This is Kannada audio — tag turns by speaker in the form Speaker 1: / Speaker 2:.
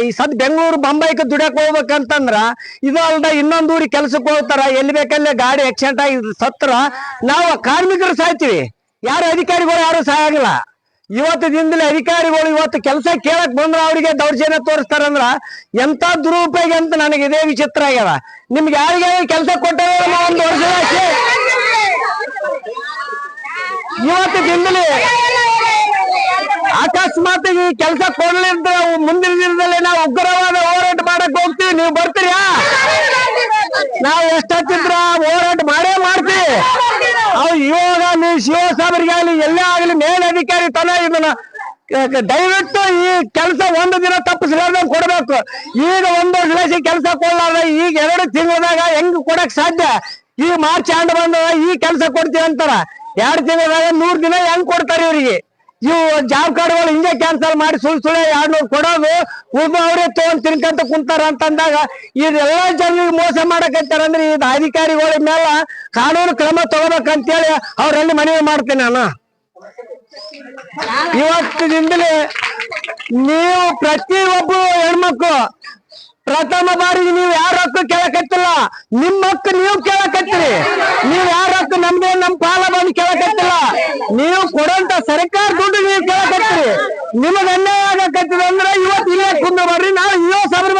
Speaker 1: ಈ ಸದ್ ಬೆಂಗಳೂರು ಬಂಬೈಕ್ ದುಡಿಯಕ್ ಹೋಗ್ಬೇಕಂತಂದ್ರ ಇದು ಅಲ್ದ ಇನ್ನೊಂದ್ ಊರಿಗೆ ಕೆಲ್ಸಕ್ಕೆ ಹೋಗ್ತಾರ, ಎಲ್ಲಿ ಬೇಕಲ್ಲೇ ಗಾಡಿ ಆಕ್ಸಿಡೆಂಟ್ ಆಗಿ ಸತ್ರ, ನಾವು ಕಾರ್ಮಿಕರು ಸಾಯ್ತೀವಿ. ಯಾರು ಅಧಿಕಾರಿಗಳು, ಯಾರು ಸಾಯಾಗಿಲ್ಲ ಇವತ್ತು ದಿನದಲ್ಲಿ ಅಧಿಕಾರಿಗಳು ಇವತ್ತು ಕೆಲಸ ಕೇಳಕ್ ಬಂದ್ರ ಅವರಿಗೆ ದೌರ್ಜನ್ಯ ತೋರಿಸ್ತಾರಂದ್ರ ಎಂತ ದುರುಪಯೋಗ ಅಂತ ನನಗೆ ಇದೇ ವಿಚಿತ್ರ ಆಗ್ಯದ. ನಿಮ್ಗೆ ಯಾರಿಗೆ ಕೆಲಸ ಕೊಟ್ಟರೆ. ಇವತ್ತು ದಿನದಲ್ಲಿ ಅಕಸ್ಮಾತ್ ಈ ಕೆಲಸ ಕೊಡ್ಲಿದ್ರೆ ಮುಂದಿನ ದಿನದಲ್ಲಿ ನಾವು ಉಗ್ರವಾದ ಹೋರಾಟ ಮಾಡಕ್ ಹೋಗ್ತೀವಿ. ನೀವು ಬರ್ತೀರಾ? ನಾವು ಎಷ್ಟೊತ್ತಿದ್ರ ನೀವು ಶಿವ ಆಗಲಿ ಎಲ್ಲೇ ಆಗ್ಲಿ ಮೇಲಧಿಕಾರಿ ತನ ಇದನ್ನ ದಯವಿಟ್ಟು ಈ ಕೆಲಸ ಒಂದು ದಿನ ತಪ್ಪಿಸ್ಲಾರ್ದ ಕೊಡ್ಬೇಕು. ಈಗ ಒಂದು ವರ್ಷ ಕೆಲಸ ಕೊಡ್ಲಾರ್ದ, ಈಗ ಎರಡು ತಿಂಗಳದಾಗ ಹೆಂಗ್ ಕೊಡಕ್ ಸಾಧ್ಯ? ಈ ಮಾರ್ಚ್ ಆಂಡ್ ಬಂದ ಈ ಕೆಲಸ ಕೊಡ್ತೀವಿ ಅಂತಾರ. ಎರಡು ತಿಂಗಳದಾಗ ನೂರ್ ದಿನ ಹೆಂಗ್ ಕೊಡ್ತಾರೆ ಇವರಿಗೆ? ಇವು ಜಾಬ್ ಕಾರ್ಡ್ಗಳು ಹಿಂಗೆ ಕ್ಯಾನ್ಸಲ್ ಮಾಡಿ ಸುಳ್ಳು ಸುಳ್ಳೆ ಎರಡು ನೂರು ಕೊಡೋದು. ಒಬ್ಬ ಅವರೇ ತಗೊಂಡ್ ತಿನ್ಕಂತ ಕುಂತಾರ ಅಂತಂದಾಗ ಇದೆಲ್ಲ ಜನರಿಗೆ ಮೋಸ ಮಾಡಕತ್ತಾರ ಅಂದ್ರೆ ಇದು ಅಧಿಕಾರಿಗಳ ಮೇಲೆ ಕಾನೂನು ಕ್ರಮ ತಗೋಬೇಕಂತೇಳಿ ಅವ್ರಲ್ಲಿ ಮನವಿ ಮಾಡ್ತೇನೆ ನಾನು. ಇವತ್ತಿನಿಂದಲೇ ನೀವು ಒಬ್ಬ ಹೆಣ್ಮಕ್ಳು ಪ್ರಥಮ ಬಾರಿಗೆ ನೀವು ಯಾರ ಹಕ್ಕು ಕೇಳಕತ್ತಿಲ್ಲ, ನಿಮ್ಮ ಹಕ್ಕು ನೀವು ಕೇಳಕತ್ತೀರಿ ನೀವು ಯಾರ ಹಕ್ಕು ನಮ್ಗೆ ನಮ್ ಪಾಲ ಬಂದು ಕೇಳಕತ್ತಿಲ್ಲ ನೀವು ಕೊಡಂತ ಸರ್ಕಾರ ದುಡ್ಡು ನೀವು ಕೇಳಕತ್ತೀರಿ. ನಿಮಗ್ ಅನ್ಯಾಯ ಆಗಕತ್ತಿದೆ ಅಂದ್ರೆ ಇವತ್ತು ಇಲ್ಲೇ ಕುಂದು ಮಾಡ್ರಿ ನಾವು ಇಲ್ಲೋ ಸಬರಿ